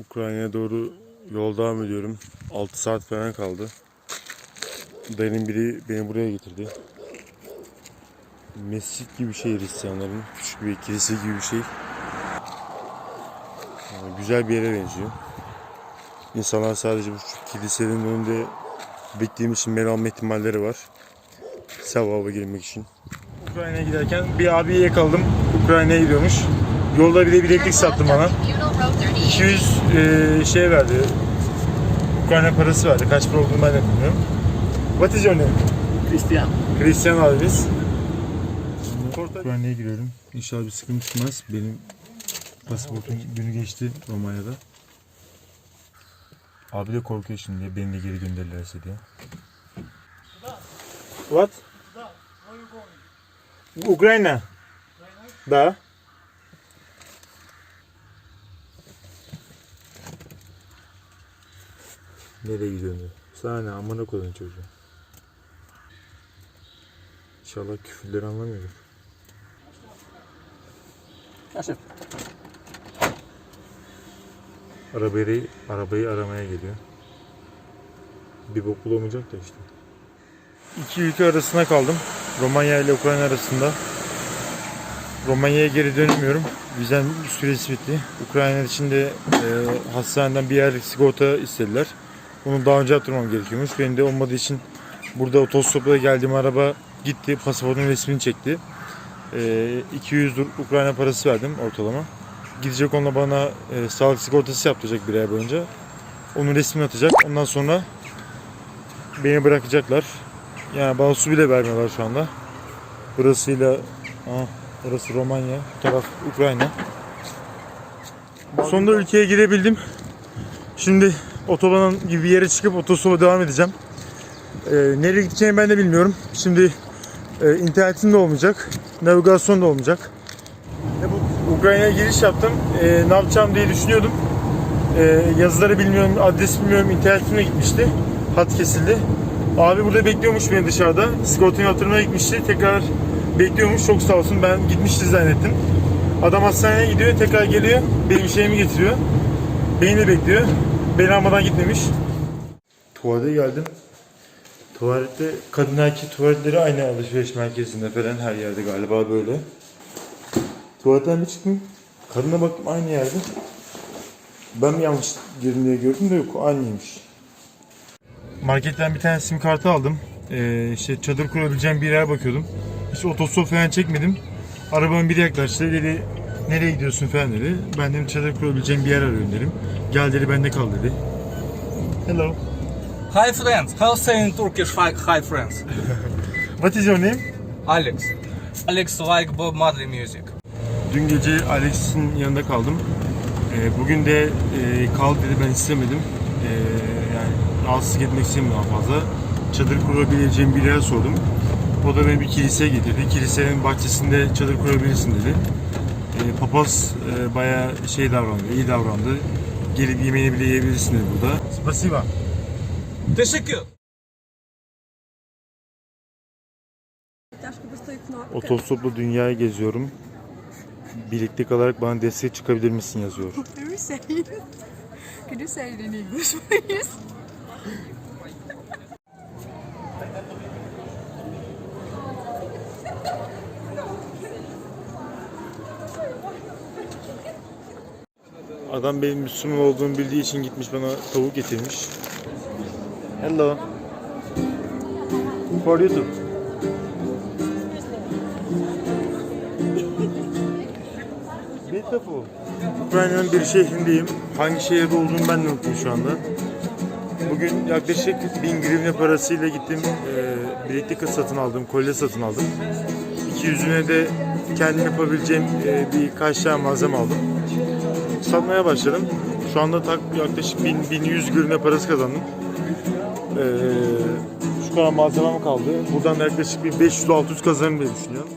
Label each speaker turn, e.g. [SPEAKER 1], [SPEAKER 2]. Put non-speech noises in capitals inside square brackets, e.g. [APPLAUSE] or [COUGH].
[SPEAKER 1] Ukrayna'ya doğru yol devam ediyorum. 6 saat falan kaldı. Dayının biri beni buraya getirdi. Mescit gibi bir şey Hristiyanların. Küçük bir kilise gibi bir şey. Yani güzel bir yere benziyor. İnsanlar sadece bu kilisenin önünde beklediğim için beni alma ihtimalleri var. Sevaba girmek için. Ukrayna'ya giderken bir abiye yakaladım. Ukrayna'ya gidiyormuş. Yolda bir de bileklik sattı bana. 200 eee, şey verdi. Ukrayna parası verdi. Kaç para olduğunu ben de bilmiyorum. What is your name?
[SPEAKER 2] Christian.
[SPEAKER 1] Christian abimiz. Ukrayna'ya giriyorum. İnşallah bir sıkıntı çıkmaz. Benim pasaportum günü geçti Romanya'da. Abi de korkuyor şimdi beni de geri gönderirlerse diye. What? Ukrayna. Da. Nereye gidiyorsun? diyor. Sana ne amına koyun çocuğu. İnşallah küfürleri anlamıyordur.
[SPEAKER 2] Kaçın.
[SPEAKER 1] Arabayı, arabayı aramaya geliyor. Bir bok bulamayacak da işte. İki ülke arasında kaldım. Romanya ile Ukrayna arasında. Romanya'ya geri dönemiyorum. Vizem süresi bitti. Ukrayna için de e, hastaneden bir aylık sigorta istediler. Bunu daha önce yaptırmam gerekiyormuş. Benim de olmadığı için burada otostopla geldiğim araba gitti. Pasaportun resmini çekti. E, 200 dur- Ukrayna parası verdim ortalama. Gidecek onunla bana e, sağlık sigortası yaptıracak bir ay boyunca. Onun resmini atacak. Ondan sonra beni bırakacaklar. Yani bana su bile vermiyorlar şu anda. Burasıyla Aa, burası Romanya, bu taraf Ukrayna. Sonunda ülkeye girebildim. Şimdi otobanın gibi bir yere çıkıp otostopa devam edeceğim. Ee, nereye gideceğimi ben de bilmiyorum. Şimdi e, internetim de olmayacak, navigasyon da olmayacak. E, bu Ukrayna'ya giriş yaptım. E, ne yapacağım diye düşünüyordum. E, yazıları bilmiyorum, adres bilmiyorum, internetim de gitmişti. Hat kesildi. Abi burada bekliyormuş beni dışarıda. Sigortayı yatırmaya gitmişti. Tekrar bekliyormuş. Çok sağ olsun. Ben gitmişti zannettim. Adam hastaneye gidiyor, tekrar geliyor. Benim şeyimi getiriyor. Beni de bekliyor. Beni almadan gitmemiş. Tuvalete geldim. Tuvalette kadın erkek tuvaletleri aynı alışveriş merkezinde falan her yerde galiba böyle. Tuvaletten bir çıktım. Kadına baktım aynı yerde. Ben mi yanlış girdim diye gördüm de yok aynıymış. Marketten bir tane sim kartı aldım. Ee, işte çadır kurabileceğim bir yer bakıyordum. Hiç otostop falan çekmedim. Arabanın biri yaklaştı dedi nereye gidiyorsun falan dedi. Ben dedim çadır kurabileceğim bir yer arıyorum dedim. Gel dedi bende kal dedi. Hello.
[SPEAKER 3] Hi friends, how say in Turkish hi, hi friends? [LAUGHS]
[SPEAKER 1] What is your name?
[SPEAKER 3] Alex. Alex like Bob Marley music.
[SPEAKER 1] Dün gece Alex'in yanında kaldım. Ee, bugün de e, kal dedi ben istemedim. Ee, yani rahatsızlık etmek istemiyorum daha fazla. Çadır kurabileceğim bir yer sordum. O da beni bir kiliseye getirdi. Kilisenin bahçesinde çadır kurabilirsin dedi. E, papaz e, bayağı şey davrandı, iyi davrandı. Gelip yemeğini bile yiyebilirsiniz burada. Spasiba.
[SPEAKER 3] Teşekkür.
[SPEAKER 1] Otostoplu dünyayı geziyorum. Birlikte olarak bana destek çıkabilir misin yazıyor.
[SPEAKER 4] Could you say it in English please?
[SPEAKER 1] Adam benim Müslüman olduğumu bildiği için gitmiş bana tavuk getirmiş. Hello. For YouTube. [LAUGHS] Beautiful. Ukrayna'nın bir şehrindeyim. Hangi şehirde olduğumu ben de unuttum şu anda. Bugün yaklaşık 1000 grivne parasıyla gittim. E, bileklik satın aldım, kolye satın aldım. 200'üne de kendim yapabileceğim e, birkaç tane malzeme aldım satmaya başladım. Şu anda tak yaklaşık 1000 1100 grivne parası kazandım. Ee, şu kadar malzemem kaldı. Buradan da yaklaşık bir 500-600 kazanırım diye düşünüyorum.